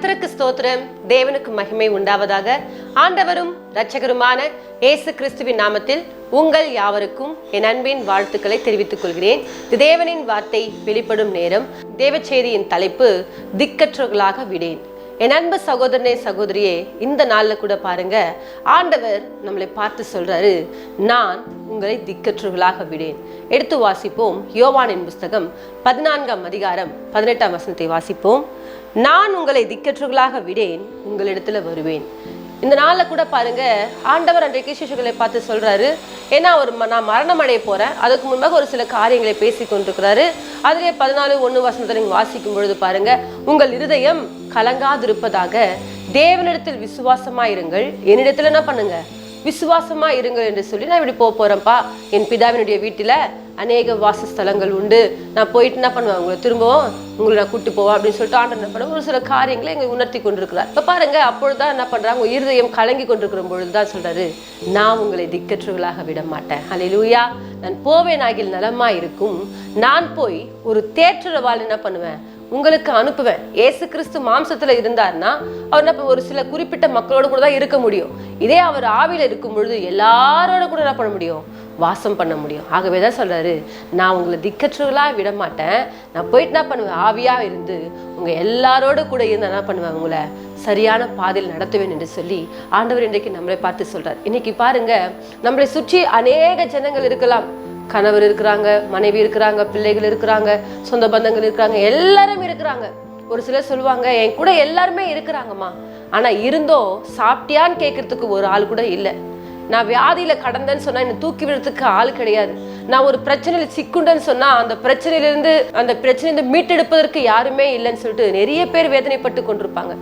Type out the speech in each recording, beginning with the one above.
கர்த்தருக்கு ஸ்தோத்திரம். தேவனுக்கு மகிமை உண்டாவதாக. ஆண்டவரும் இரட்சகருமான இயேசு கிறிஸ்துவின் நாமத்தில் உங்கள் யாவருக்கும் என் அன்பின் வாழ்த்துக்களை தெரிவித்துக் கொள்கிறேன். தேவனின் வார்த்தை வெளிப்படும் நேரம். தேவச்சேரியின் தலைப்பு திக்கற்றவர்களாக விடேன். என் அன்பு சகோதரனே சகோதரியே இந்த நாளில் கூட பாருங்க ஆண்டவர் நம்மளை பார்த்து சொல்றாரு நான் உங்களை திக்கற்றுகளாக விடேன். எடுத்து வாசிப்போம். யோவானின் புஸ்தகம் பதினான்காம் அதிகாரம் பதினெட்டாம் வசனத்தை வாசிப்போம். நான் உங்களை திக்கற்றுகளாக விடேன் உங்களிடத்துல வருவேன். இந்த நாளில் கூட பாருங்க ஆண்டவர் அன்றைக்கு சிசுகளை பார்த்து சொல்றாரு ஏன்னா அவர் ம- நான் மரணம் அடைய போறேன் அதுக்கு முன்பாக ஒரு சில காரியங்களை பேசி கொண்டிருக்கிறாரு. அதிலே பதினாலு ஒன்று வசனத்தை நீங்கள் வாசிக்கும் பொழுது பாருங்க உங்கள் இருதயம் கலங்காதிருப்பதாக தேவனிடத்தில் விசுவாசமாயிருங்கள் என்னிடத்துல என்ன பண்ணுங்க? விசுவாசமாக இருங்கள் என்று சொல்லி நான் இப்படி போக போகிறேன்ப்பா என் பிதாவினுடைய வீட்டில் அநேக வாசஸ்தலங்கள் உண்டு. நான் போயிட்டு என்ன பண்ணுவேன்? உங்களை திரும்பவும் உங்களை நான் கூட்டு போவேன் அப்படின்னு சொல்லிட்டு ஆண்டர் என்ன பண்ணுவோம் ஒரு சில காரியங்களை எங்களை உணர்த்தி கொண்டிருக்கிறார். பாருங்கள் பாருங்க அப்பொழுதுதான் என்ன பண்ணுறாங்க உங்கள் இருதயம் கலங்கி கொண்டிருக்கிற பொழுதுதான் சொல்கிறாரு நான் உங்களை திக்கற்றுகளாக விட மாட்டேன் ஹalleluya நான் போவேன் ஆகில் நலமாக இருக்கும் நான் போய் ஒரு தேற்றரவாள் என்ன பண்ணுவேன்? உங்களுக்கு அனுப்புவேன். ஏசு கிறிஸ்து மாம்சத்துல இருந்தாருன்னா அவர் என்ன ஒரு சில குறிப்பிட்ட மக்களோட கூட தான் இருக்க முடியும். இதே அவர் ஆவியில இருக்கும் பொழுது எல்லாரோட கூட என்ன பண்ண முடியும்? வாசம் பண்ண முடியும். ஆகவே தான் சொல்றாரு நான் உங்களை திக்கற்றுகளா விட மாட்டேன் நான் போயிட்டு என்ன பண்ணுவேன்? ஆவியா இருந்து உங்க எல்லாரோட கூட இருந்து என்ன பண்ணுவேன்? உங்களை சரியான பாதையில் நடத்துவேன் என்று சொல்லி ஆண்டவர் இன்றைக்கு நம்மளை பார்த்து சொல்றார். இன்னைக்கு பாருங்க நம்மளை சுற்றி அநேக ஜனங்கள் இருக்கலாம். கணவர் இருக்கிறாங்க மனைவி இருக்கிறாங்க பிள்ளைகள் இருக்கிறாங்க சொந்த பந்தங்கள் இருக்கிறாங்க எல்லாரும் இருக்கிறாங்க. ஒரு சிலர் சொல்லுவாங்க என் கூட எல்லாருமே இருக்கிறாங்கம்மா. ஆனால் இருந்தோ சாப்பிட்டியான்னு கேட்கறதுக்கு ஒரு ஆள் கூட இல்லை. நான் வியாதியில கடந்தேன்னு சொன்னா என்னை தூக்கி விடுறதுக்கு ஆள் கிடையாது. நான் ஒரு பிரச்சனையில சிக்குண்டேன்னு சொன்னா அந்த பிரச்சனையிலிருந்து அந்த பிரச்சனையிலிருந்து மீட்டெடுப்பதற்கு யாருமே இல்லைன்னு சொல்லிட்டு நிறைய பேர் வேதனைப்பட்டு கொண்டிருப்பாங்க.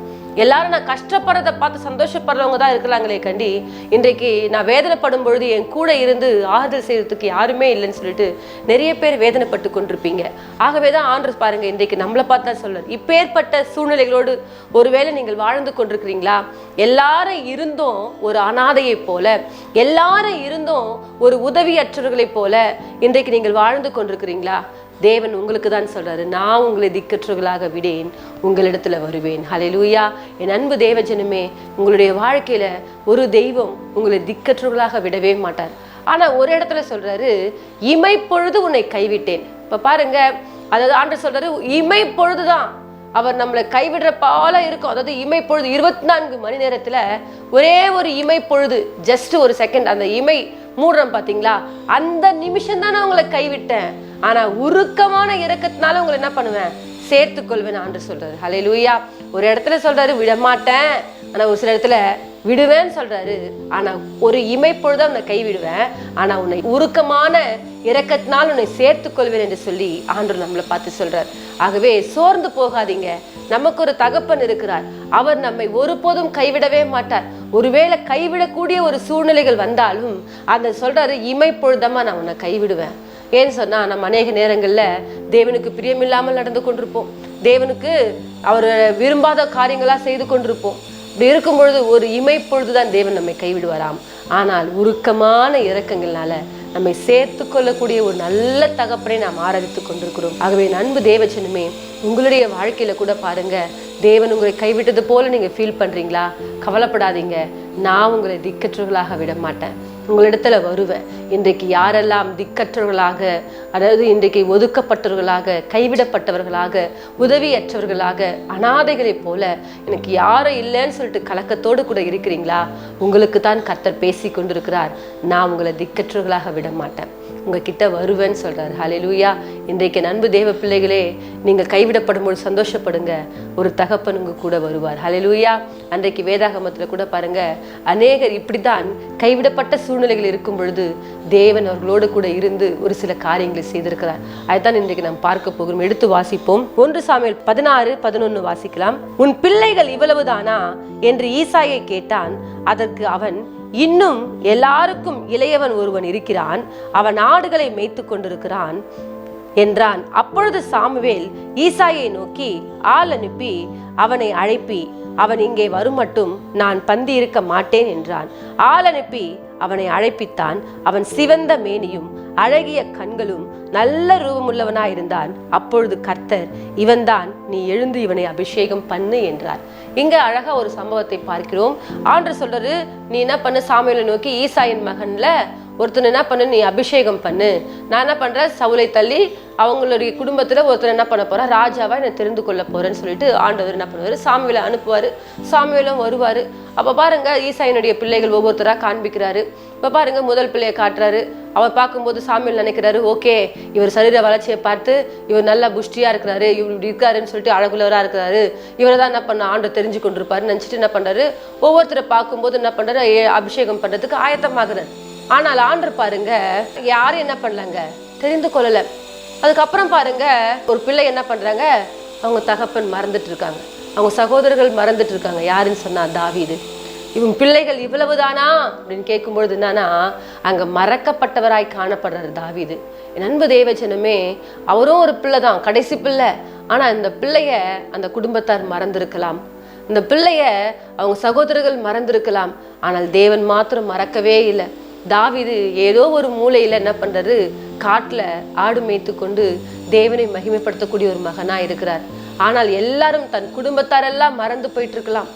எல்லாரும் நான் கஷ்டப்படுறத பார்த்து சந்தோஷப்படுறவங்க தான் இருக்கிறாங்களே கண்டி இன்றைக்கு நான் வேதனைப்படும் பொழுது என் கூட இருந்து ஆறுதல் செய்யறதுக்கு யாருமே இல்லைன்னு சொல்லிட்டு நிறைய பேர் வேதனைப்பட்டு கொண்டிருப்பீங்க. ஆகவே தான் ஆண்டு பாருங்க இன்றைக்கு நம்மளை பார்த்தா சொல்ல இப்பேற்பட்ட சூழ்நிலைகளோடு ஒருவேளை நீங்கள் வாழ்ந்து கொண்டிருக்கிறீங்களா? எல்லாரும் இருந்தும் ஒரு அனாதையை போல எல்லாரும் இருந்தும் ஒரு உதவியற்றவர்களைப் போல இன்றைக்கு நீங்கள் வாழ்ந்து கொண்டிருக்கிறீங்களா? தேவன் உங்களுக்கு தான் சொல்றாரு நான் உங்களை திக்கற்றவர்களாக விடேன் உங்களிடத்துல வருவேன். ஹலெலூயா என் அன்பு தேவஜனமே உங்களுடைய வாழ்க்கையில ஒரு தெய்வம் உங்களை திக்கற்றவர்களாக விடவே மாட்டார். ஆனா ஒரு இடத்துல சொல்றாரு இமைப்பொழுது உன்னை கைவிட்டேன். இப்ப பாருங்க அதாவது ஆண்டு சொல்றாரு இமைப்பொழுதுதான். அவர் நம்மளை கைவிடுற பால இருக்கும். அதாவது இமை பொழுது இருபத்தி நான்கு மணி நேரத்துல ஒரே ஒரு இமை பொழுது ஜஸ்ட் ஒரு செகண்ட் அந்த இமை மூடுறோம் பாத்தீங்களா? அந்த நிமிஷம் தான் நான் உங்களை கைவிட்டேன். ஆனா உருக்கமான இறக்கத்தினால உங்களை என்ன பண்ணுவேன்? சேர்த்து கொள்வேன் ஆண்டு சொல்றாரு. ஹலே லூயா ஒரு இடத்துல சொல்றாரு விட மாட்டேன் ஆனா ஒரு சில இடத்துல விடுவேன்னு சொல்றாரு. ஆனா ஒரு இமைப்பொழுது உன்னை கைவிடுவேன். ஆனா உன்னை உருக்கமான இறக்கத்தினால் உன்னை சேர்த்து கொள்வேன் என்று சொல்லி ஆண்டவர் நம்மளை பார்த்து சொல்றார். ஆகவே சோர்ந்து போகாதீங்க. நமக்கு ஒரு தகப்பன் இருக்கிறார். அவர் நம்மை ஒருபோதும் கைவிடவே மாட்டார். ஒருவேளை கைவிடக்கூடிய ஒரு சூழ்நிலைகள் வந்தாலும் அந்த சொல்றாரு இமைப்பொழுதமா நான் உன்னை கைவிடுவேன். ஏன்னு சொன்னா நம்ம அநேக நேரங்கள்ல தேவனுக்கு பிரியமில்லாமல் நடந்து கொண்டிருப்போம். தேவனுக்கு அவர் விரும்பாத காரியங்களா செய்து கொண்டிருப்போம். இப்படி இருக்கும் பொழுது ஒரு இமைப்பொழுதுதான் தேவன் நம்மை கைவிடுவாராம். ஆனால் உருக்கமான இரக்கங்கள்னால நம்மை சேர்த்து கொள்ளக்கூடிய ஒரு நல்ல தகப்பனை நாம் ஆராதித்துக் கொண்டிருக்கிறோம். ஆகவே அன்பு தேவச்சனுமே உங்களுடைய வாழ்க்கையில கூட பாருங்க தேவன் உங்களை கைவிட்டது போல நீங்க ஃபீல் பண்றீங்களா? கவலைப்படாதீங்க. நான் உங்களை திக்கற்றுகளாக விட மாட்டேன் உங்களிடத்துல வருவேன். இன்றைக்கு யாரெல்லாம் திக்கற்றவர்களாக அதாவது இன்றைக்கு ஒதுக்கப்பட்டவர்களாக கைவிடப்பட்டவர்களாக உதவியற்றவர்களாக அனாதைகளைப் போல எனக்கு யாரும் இல்லைன்னு சொல்லிட்டு கலக்கத்தோடு கூட இருக்கிறீங்களா? உங்களுக்கு தான் கர்த்தர் பேசி கொண்டிருக்கிறார். நான் உங்களை திக்கற்றவர்களாக விட மாட்டேன் உங்ககிட்ட வருவேன்னு சொல்றாரு. ஹalleluya இன்றைக்கு நண்பு தேவ பிள்ளைகளே நீங்கள் கைவிடப்படும் போது சந்தோஷப்படுங்க. ஒரு தகப்பன் உங்க கூட வருவார். ஹalleluya அன்றைக்கு வேதாகமத்தில் கூட பாருங்க அநேகர் இப்படித்தான் கைவிடப்பட்ட சூழ்நிலைகள் இருக்கும் பொழுது தேவன் அவர்களோடு கூட இருந்து ஒரு சில காரியங்களை செய்திருக்கிறார். அதுதான் இன்றைக்கு நாம் பார்க்க போகிறோம். எடுத்து வாசிப்போம். ஒன்று சாமியல் பதினாறு பதினொன்று வாசிக்கலாம். உன் பிள்ளைகள் இவ்வளவுதானா? என்று ஈசாயை கேட்டான். அதற்கு அவன் இன்னும் எல்லாருக்கும் இளையவன் ஒருவன் இருக்கிறான். அவன் ஆடுகளை மேய்த்து கொண்டிருக்கிறான் என்றான். அப்பொழுது சாமுவேல் ஈசாயை நோக்கி ஆள் அனுப்பி அவனை அழைப்பி. அவன் இங்கே வரும் மட்டும் நான் பந்தி இருக்க மாட்டேன் என்றான். ஆள் அனுப்பி அவனை அழைப்பித்தான். அவன் சிவந்த மேனியும் அழகிய கண்களும் நல்ல ரூபமுள்ளவனாயிருந்தான். அப்பொழுது கர்த்தர் இவன்தான் நீ எழுந்து இவனை அபிஷேகம் பண்ணு என்றார். இங்க அழகா ஒரு சம்பவத்தை பார்க்கிறோம். ஆண்டு சொல்றாரு நீ என்ன பண்ணு சாமியில நோக்கி ஈசாயின் மகன்ல ஒருத்தன் என்ன பண்ணு நீ அபிஷேகம் பண்ணு. நான் என்ன பண்ணுறேன் சவுலை தள்ளி அவங்களுடைய குடும்பத்தில் ஒருத்தர் என்ன பண்ண போறா ராஜாவாக என்னை தெரிந்து கொள்ள போகிறேன்னு சொல்லிட்டு ஆண்டவர் என்ன பண்ணுவார்? சாமியில் அனுப்புவாரு. சாமியிலும் வருவார். அப்போ பாருங்க ஈசாயினுடைய பிள்ளைகள் ஒவ்வொருத்தராக காண்பிக்கிறாரு. இப்போ பாருங்க முதல் பிள்ளையை காட்டுறாரு. அவர் பார்க்கும்போது சாமியில் நினைக்கிறாரு ஓகே இவர் சரீர வளர்ச்சியை பார்த்து இவர் நல்லா புஷ்டியாக இருக்கிறாரு. இவர் இப்படி இருக்காருன்னு சொல்லிட்டு அழகுள்ளவராக இருக்கிறாரு. இவரை தான் என்ன பண்ண ஆண்டு தெரிஞ்சு கொண்டிருப்பாரு நினச்சிட்டு என்ன பண்ணுறாரு ஒவ்வொருத்தரை பார்க்கும்போது என்ன பண்ணுறாரு அபிஷேகம் பண்ணுறதுக்கு ஆயத்தமாகிறார். ஆனால் ஆண்டு பாருங்க யாரும் என்ன பண்ணலங்க? தெரிந்து கொள்ளல. அதுக்கப்புறம் பாருங்க ஒரு பிள்ளை என்ன பண்றாங்க? அவங்க தகப்பன் மறந்துட்டு இருக்காங்க அவங்க சகோதரர்கள் மறந்துட்டு இருக்காங்க யாருன்னு சொன்னா தாவீது. இவன் பிள்ளைகள் இவ்வளவுதானா? அப்படின்னு கேட்கும்பொழுது என்னன்னா அங்கே மறக்கப்பட்டவராய் காணப்படுறாரு தாவீது. நண்பு தேவஜனமே அவரும் ஒரு பிள்ளை தான் கடைசி பிள்ளை. ஆனால் இந்த பிள்ளைய அந்த குடும்பத்தார் மறந்திருக்கலாம். இந்த பிள்ளைய அவங்க சகோதரர்கள் மறந்திருக்கலாம். ஆனால் தேவன் மாத்திரம் மறக்கவே இல்லை. தாவிது ஏதோ ஒரு மூலையில் என்ன பண்ணுறது காட்டில் ஆடு மேய்த்து கொண்டு தேவனை மகிமைப்படுத்தக்கூடிய ஒரு மகனாக இருக்கிறார். ஆனால் எல்லாரும் தன் குடும்பத்தாரெல்லாம் மறந்து போயிட்டு இருக்கலாம்.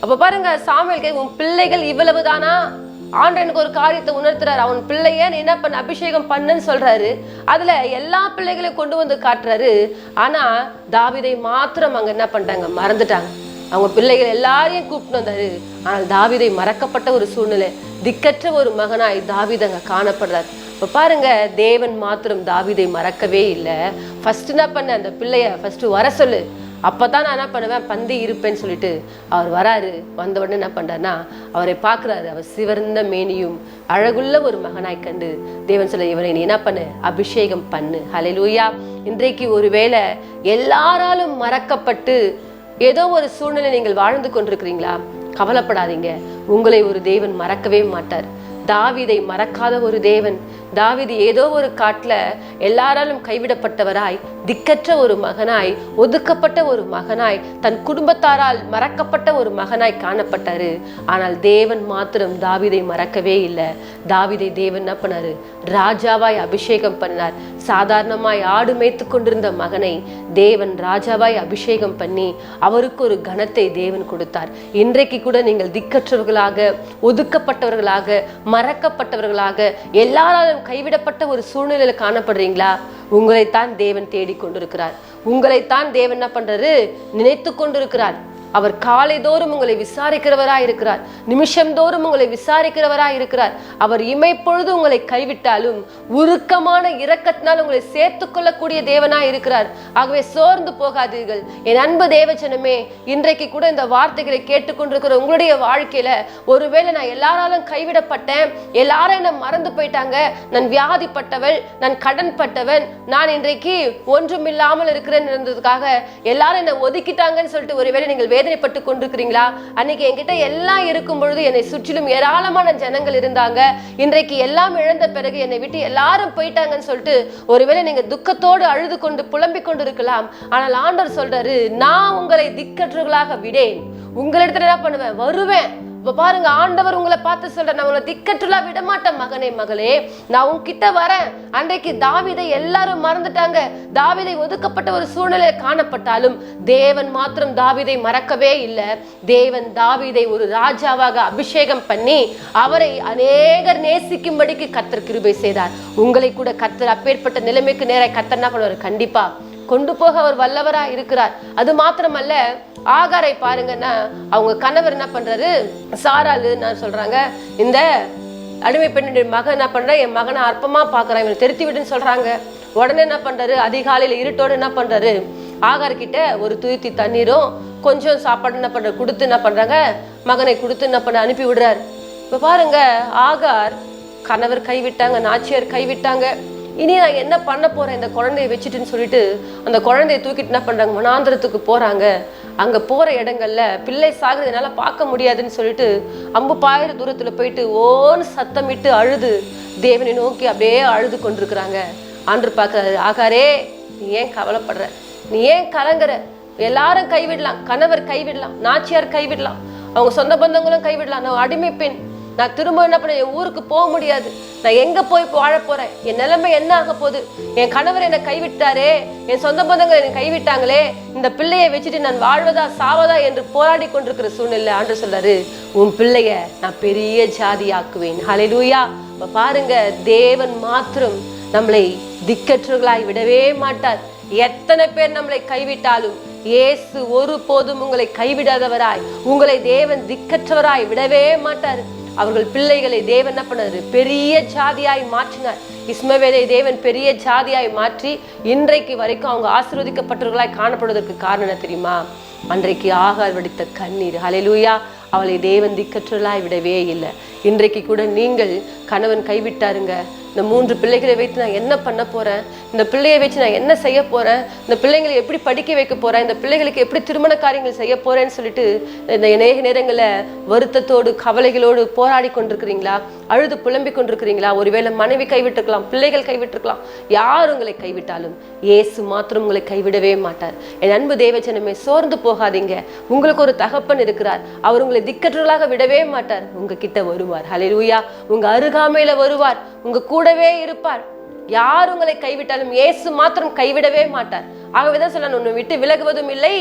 அப்ப பாருங்க சாமுவேல் உன் பிள்ளைகள் இவ்வளவு தானா ஆண்டனுக்கு ஒரு காரியத்தை உணர்த்துறாரு. அவன் பிள்ளைய என்ன பண்ண? அபிஷேகம் பண்ணுன்னு சொல்றாரு. அதுல எல்லா பிள்ளைகளையும் கொண்டு வந்து காட்டுறாரு. ஆனா தாவிதை மாத்திரம் அங்க என்ன பண்ணிட்டாங்க? மறந்துட்டாங்க. அவங்க பிள்ளைகள் எல்லாரையும் கூப்பிட்டு வந்தாரு. ஆனால் தாவிதை மறக்கப்பட்ட ஒரு சூழ்நிலை. திக்கற்ற ஒரு மகனாய் தாவிதங்க அங்க காணப்படுறார். இப்போ பாருங்க தேவன் மாத்திரம் தாவிதை மறக்கவே இல்லை. ஃபர்ஸ்ட் என்ன பண்ண அந்த பிள்ளைய ஃபர்ஸ்ட் வர சொல்லு. அப்போ தான் நான் என்ன பண்ணுவேன்? பந்தி இருப்பேன்னு சொல்லிட்டு அவர் வராரு. வந்த உடனே என்ன பண்றாருன்னா அவரை பார்க்குறாரு. அவர் சிவர்ந்த மேனியும் அழகுள்ள ஒரு மகனாய் கண்டு தேவன் சொல்ல இவரை நீ என்ன பண்ணு? அபிஷேகம் பண்ணு. ஹalleluya. இன்றைக்கு ஒருவேளை எல்லாராலும் மறக்கப்பட்டு ஏதோ ஒரு சூழ்நிலை நீங்கள் வாழ்ந்து கொண்டிருக்கிறீங்களா? கவலைப்படாதீங்க. உங்களை ஒரு தேவன் மறக்கவே மாட்டார். தாவிதை மறக்காத ஒரு தேவன் தாவிது ஏதோ ஒரு காட்டில் எல்லாராலும் கைவிடப்பட்டவராய் திக்கற்ற ஒரு மகனாய் ஒதுக்கப்பட்ட ஒரு மகனாய் தன் குடும்பத்தாரால் மறக்கப்பட்ட ஒரு மகனாய் காணப்பட்டாரு. ஆனால் தேவன் மாத்திரம் தாவிதை மறக்கவே இல்லை. தாவிதை தேவன் என்ன பண்ணாரு? ராஜாவாய் அபிஷேகம் பண்ணார். சாதாரணமாய் ஆடு மேய்த்து கொண்டிருந்த மகனை தேவன் ராஜாவாய் அபிஷேகம் பண்ணி அவருக்கு ஒரு கனத்தை தேவன் கொடுத்தார். இன்றைக்கு கூட நீங்கள் திக்கற்றவர்களாக ஒதுக்கப்பட்டவர்களாக மறக்கப்பட்டவர்களாக எல்லாராலும் கைவிடப்பட்ட ஒரு சூழ்நிலையில் காணப்படுறீங்களா? உங்களைத்தான் தேவன் தேடிக் கொண்டிருக்கிறார். உங்களைத்தான் தேவன் என்ன பண்றாரு? நினைத்து கொண்டிருக்கிறார். அவர் காலை தோறும் உங்களை விசாரிக்கிறவராய் இருக்கிறார் நிமிஷம் தோறும் உங்களை விசாரிக்கிறவராய் இருக்கிறார். அவர் இமைப்பொழுது உங்களை கைவிட்டாலும் உருக்கமான இரக்கத்தினால் உங்களை சேர்த்து கொள்ளக்கூடிய தேவனாய் இருக்கிறார். ஆகவே சோர்ந்து போகாதீர்கள். என் அன்பு தேவச்சனமே இன்றைக்கு கூட இந்த வார்த்தைகளை கேட்டுக்கொண்டிருக்கிற உங்களுடைய வாழ்க்கையில ஒருவேளை நான் எல்லாராலும் கைவிடப்பட்டேன் எல்லாரும் என்ன மறந்து போயிட்டாங்க நான் வியாதிப்பட்டவள் நான் கடன் பட்டவன் நான் இன்றைக்கு ஒன்றுமில்லாமல் இருக்கிறேன் இருந்ததுக்காக எல்லாரும் என்னை ஒதுக்கிட்டாங்கன்னு சொல்லிட்டு ஒருவேளை நீங்கள் வேதனைப்பட்டு கொண்டிருக்கிறீங்களா? அன்னைக்கு என்கிட்ட எல்லாம் இருக்கும் பொழுது என்னை சுற்றிலும் ஏராளமான ஜனங்கள் இருந்தாங்க. இன்றைக்கு எல்லாம் இழந்த பிறகு என்னை விட்டு எல்லாரும் போயிட்டாங்கன்னு சொல்லிட்டு ஒருவேளை நீங்க துக்கத்தோடு அழுது கொண்டு புலம்பிக் கொண்டு இருக்கலாம் ஆனால் ஆண்டவர் சொல்றாரு நான் உங்களை திக்கற்றவர்களாக விடேன். உங்களிடத்துல என்ன பண்ணுவேன்? வருவேன். பாருங்க ஆண்டவர் உங்களை பார்த்து சொல்ற நான் உங்களை திக்கற்றுலா விடமாட்டேன் மகனே மகளே. நான் உன்கிட்ட வரேன். அன்றைக்கு தாவிதை எல்லாரும் மறந்துட்டாங்க. தாவிதை ஒதுக்கப்பட்ட ஒரு சூழ்நிலை காணப்பட்டாலும் தேவன் மாத்திரம் தாவிதை மறக்கவே இல்லை. தேவன் தாவிதை ஒரு ராஜாவாக அபிஷேகம் பண்ணி அவரை அநேகர் நேசிக்கும்படிக்கு கத்தர் கிருபை செய்தார். உங்களை கூட கத்தர் அப்பேற்பட்ட நிலைமைக்கு நேராக கத்தர்னா பண்ணுவார்? கண்டிப்பா கொண்டு போக அவர் வல்லவரா இருக்கிறார். அது மாத்திரமல்ல ஆகாரை பாருங்கன்னா அவங்க கணவர் என்ன பண்றாரு? சாராளு நான் சொல்றாங்க? இந்த அடிமை பெண்ணுடைய மகன் என்ன பண்றா என் மகனை அற்பமா பாக்குறான் இவனை திருத்தி விடுன்னு சொல்றாங்க. உடனே என்ன பண்றாரு? அதிகாலையில இருட்டோடு என்ன பண்றாரு? ஆகார் கிட்ட ஒரு துருத்தி தண்ணீரும் கொஞ்சம் சாப்பாடு என்ன பண்ற கொடுத்து என்ன பண்றாங்க? மகனை கொடுத்து என்ன பண்ண அனுப்பி விடுறாரு. இப்ப பாருங்க ஆகார் கணவர் கைவிட்டாங்க நாச்சியார் கைவிட்டாங்க. இனி நான் என்ன பண்ண போறேன் இந்த குழந்தைய வச்சுட்டுன்னு சொல்லிட்டு அந்த குழந்தைய தூக்கிட்டு என்ன பண்றாங்க? மனாந்திரத்துக்கு போறாங்க. அங்க போற இடங்கள்ல பிள்ளை சாகுறது என்னால பார்க்க முடியாதுன்னு சொல்லிட்டு அம்பு பாயிர தூரத்துல போயிட்டு ஓன்னு சத்தமிட்டு அழுது. தேவனை நோக்கி அப்படியே அழுது கொண்டிருக்கிறாங்க. ஆண்டு பார்க்கறாரு ஆகாரே நீ ஏன் கவலைப்படுற? நீ ஏன் கலங்குற? எல்லாரும் கைவிடலாம். கணவர் கைவிடலாம். நாச்சியார் கைவிடலாம். அவங்க சொந்த பந்தங்களும் கைவிடலாம். நான் அடிமை பெண். நான் திரும்ப என்ன பண்ண என் ஊருக்கு போக முடியாது. நான் எங்க போய் வாழ போறேன்? என் நிலைமை என்ன ஆக போகுது? என் கணவர் என்னை கைவிட்டாரே? என் சொந்த பந்தங்கள் என்னை கைவிட்டாங்களே? இந்த பிள்ளையை வச்சுட்டு நான் வாழ்வதா சாவதா என்று போராடி கொண்டிருக்கிற சூழ்நிலை ஆண்டு சொல்றாரு உன் பிள்ளைய நான் பெரிய ஜாதி ஆக்குவேன் ஹalleluya இப்ப பாருங்க தேவன் மாத்திரம் நம்மளை திக்கற்றவர்களாய் விடவே மாட்டார். எத்தனை பேர் நம்மளை கைவிட்டாலும் இயேசு ஒருபோதும் உங்களை கைவிடாதவராய் உங்களை தேவன் திக்கற்றவராய் விடவே மாட்டார். அவர்கள் பிள்ளைகளை தேவன் என்ன பண்ணாரு? பெரிய ஜாதியாய் மாற்றினார். இஸ்மவேலை தேவன் பெரிய ஜாதியாய் மாற்றி இன்றைக்கு வரைக்கும் அவங்க ஆசீர்வதிக்கப்பட்டவர்களாய் காணப்படுவதற்கு காரணம் என்ன தெரியுமா? அன்றைக்கு ஆகார் வடித்த கண்ணீர். ஹalleluya அவளை தேவன் திக்கற்றலாய் விடவே இல்லை. இன்றைக்கு கூட நீங்கள் கணவன் கைவிட்டாருங்க. இந்த மூன்று பிள்ளைகளை வைத்து நான் என்ன பண்ண போறேன்? இந்த பிள்ளையை வச்சு நான் என்ன செய்ய போறேன்? இந்த பிள்ளைங்களை எப்படி படிக்க வைக்க போறேன்? இந்த பிள்ளைகளுக்கு எப்படி திருமண காரியங்கள் செய்ய போறேன்னு சொல்லிட்டு இந்த அநேக நேரங்களில் வருத்தத்தோடு கவலைகளோடு போராடி கொண்டிருக்கிறீங்களா? அழுது புலம்பி கொண்டிருக்கிறீங்களா? ஒருவேளை மனைவி கைவிட்டுருக்கலாம் பிள்ளைகள் கைவிட்டுருக்கலாம். யார் உங்களை கைவிட்டாலும் இயேசு மாத்திரம் உங்களை கைவிடவே மாட்டார். என் அன்பு தேவஜனமே சோர்ந்து போகாதீங்க. உங்களுக்கு ஒரு தகப்பன் இருக்கிறார். அவர் உங்களை திக்கற்றலாக விடவே மாட்டார். உங்ககிட்ட வருவார். ஹalleluya உங்க அருகாமையில வருவார். உங்க கூட கூடவே இருப்பார். யார் உங்களை கைவிட்டாலும் இயேசு மாத்திரம் கைவிடவே மாட்டார். ஆகவேதான் சொல்ல உன்னை விட்டு விலகுவதும் இல்லை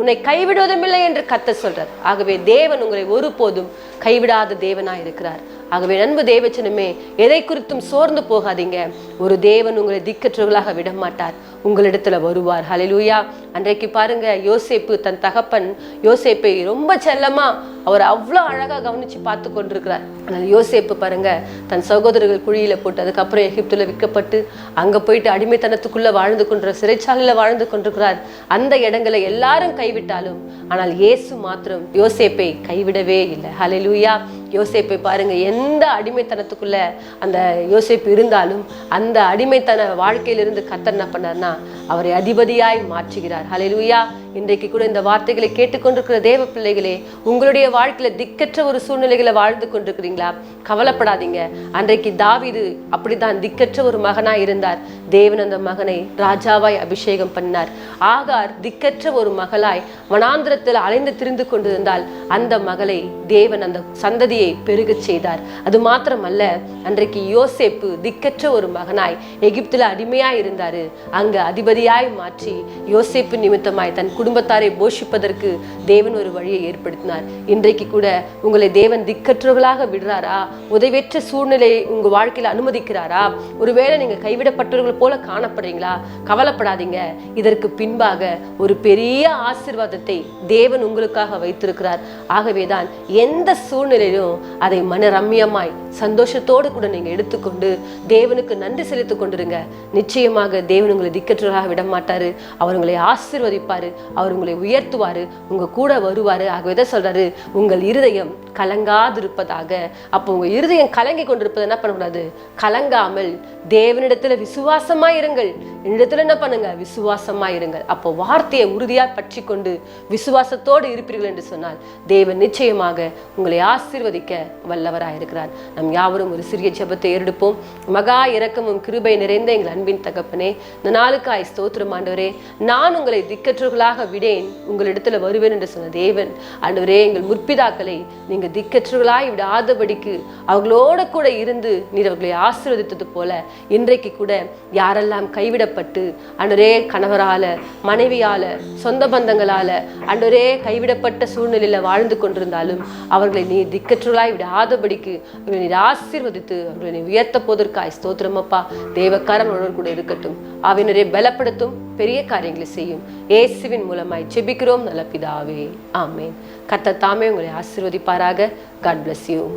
உன்னை கைவிடுவதும் இல்லை என்று கத்த சொல்றார். ஆகவே தேவன் உங்களை ஒருபோதும் கைவிடாத தேவனாய் இருக்கிறார் ஆகவே நண்பு தேவச்சனமே எதை குறித்தும் சோர்ந்து போகாதீங்க. ஒரு தேவன் உங்களை திக்கற்றவர்களாக விட மாட்டார் உங்களிடத்துல வருவார். ஹலிலூயா அன்றைக்கு பாருங்க யோசேப்பு தன் தகப்பன் யோசேப்பை ரொம்ப செல்லமா அவர் அவ்வளோ அழகா கவனிச்சு பார்த்து கொண்டிருக்கிறார். ஆனால் யோசேப்பு பாருங்க தன் சகோதரர்கள் குழியில போட்டு அதுக்கப்புறம் எகிப்துல விற்கப்பட்டு அங்க போயிட்டு அடிமைத்தனத்துக்குள்ள வாழ்ந்து கொண்டு சிறைச்சாலையில வாழ்ந்து கொண்டிருக்கிறார். அந்த இடங்களை எல்லாரும் கைவிட்டாலும் ஆனால் இயேசு மாத்திரம் யோசேப்பை கைவிடவே இல்லை. ஹலிலூயா யோசேப்பை பாருங்க எந்த அடிமைத்தனத்துக்குள்ள அந்த யோசேப்பு இருந்தாலும் அந்த அடிமைத்தன வாழ்க்கையிலிருந்து கத்தர் என்ன பண்ணார்னா அவரை அதிபதியாய் மாற்றுகிறார். ஹலெலுயா இன்றைக்கு கூட இந்த வார்த்தைகளை கேட்டுக்கொண்டிருக்கிற தேவ பிள்ளைகளே உங்களுடைய வாழ்க்கையில திக்கற்ற ஒரு சூழ்நிலைகளை வாழ்ந்து கொண்டிருக்கிறீங்களா? கவலைப்படாதீங்க. அன்றைக்கு தாவிது அப்படிதான் திக்கற்ற ஒரு மகனா இருந்தார். தேவன் அந்த மகனை ராஜாவாய் அபிஷேகம் பண்ணார். ஆகார் திக்கற்ற ஒரு மகளாய் வனாந்திரத்தில் அலைந்து திரிந்து கொண்டிருந்தால் அந்த மகளை தேவன் அந்த சந்ததியை பெருகச் செய்தார். அது மாத்திரமல்ல அன்றைக்கு யோசேப்பு திக்கற்ற ஒரு மகனாய் எகிப்தில் அடிமையாய் இருந்தார். அங்கு அதிபதியாய் மாற்றி யோசிப்பு நிமித்தமாய் தன் குடும்பத்தாரை போஷிப்பதற்கு தேவன் ஒரு வழியை ஏற்படுத்தினார். இன்றைக்கு கூட உங்களை தேவன் திக்கற்றவர்களாக விடுறாரா? உதவியற்ற சூழ்நிலையை உங்கள் வாழ்க்கையில் அனுமதிக்கிறாரா? ஒருவேளை நீங்கள் கைவிடப்பட்டவர்கள் போல காணப்படுறீங்களா? கவலைப்படாதீங்க. இதற்கு பின்பாக ஒரு பெரிய ஆசிர்வாதத்தை தேவன் உங்களுக்காக வைத்திருக்கிறார். ஆகவேதான் எந்த சூழ்நிலையிலும் அதை மன ரம்யமாய் சந்தோஷத்தோடு கூட நீங்கள் எடுத்துக்கொண்டு தேவனுக்கு நன்றி செலுத்திக் கொண்டிருங்க. நிச்சயமாக தேவன் உங்களை திக்கற்றவராக விட மாட்டாரு அவர் உங்களை ஆசீர்வதிப்பாரு. அவர் உங்களை உயர்த்துவாரு. உங்க கூட வருவாரு. ஆகவே தான் சொல்றாரு உங்கள் இருதயம் கலங்காதிருப்பதாக. அப்போ உங்க இருதயம் கலங்கி கொண்டிருப்பது என்ன பண்ணக்கூடாது? கலங்காமல் தேவனிடத்துல விசுவாசமா இருங்கள் என்னிடத்துல என்ன பண்ணுங்க? விசுவாசமா இருங்கள் அப்போ வார்த்தையை உறுதியா பற்றி கொண்டு விசுவாசத்தோடு இருப்பீர்கள் என்று சொன்னால் தேவன் நிச்சயமாக உங்களை ஆசிர்வதிக்க வல்லவராய் இருக்கிறார் நம் யாவரும் ஒரு சிறிய ஜபத்தை ஏறெடுப்போம். மகா இறக்கமும் இரக்கமும் கிருபை நிறைந்த எங்கள் அன்பின் தகப்பனே இந்த நாளுக்காய் ஸ்தோத்திரம் ஆண்டவரே. நான் உங்களை திக்கற்றவர்களாக விடேன் உங்களிடத்துல வருவேன் என்று சொன்ன தேவன். ஆண்டவரே எங்கள் முற்பிதாக்களை நீங்க திக்கற்றவர்களாய் விடாதபடிக்கு அவர்களோட கூட இருந்து நீர் அவர்களை ஆசீர்வதித்தது போல இன்றைக்கு கூட யாரெல்லாம் கைவிடப்பட்டு அன்றரே கணவரால மனைவியால சொந்த பந்தங்களால அன்றரே கைவிடப்பட்ட சூழ்நிலையில வாழ்ந்து கொண்டிருந்தாலும் அவர்களை நீ திக்கற்றுகளாய் விடாதபடிக்கு அவர்களை நீர் ஆசீர்வதித்து அவர்களை நீ உயர்த்த போதற்காய் ஸ்தோத்திரமப்பா தேவக்காரன் உணர்வு கூட இருக்கட்டும். அவனரை பலப்படுத்தும் பெரிய காரியங்களை செய்யும். இயேசுவின் மூலமாய் செபிக்கிறோம் நல்ல பிதாவே. ஆமேன். கத்த தாமே உங்களை ஆசிர்வதிப்பாராக. God bless you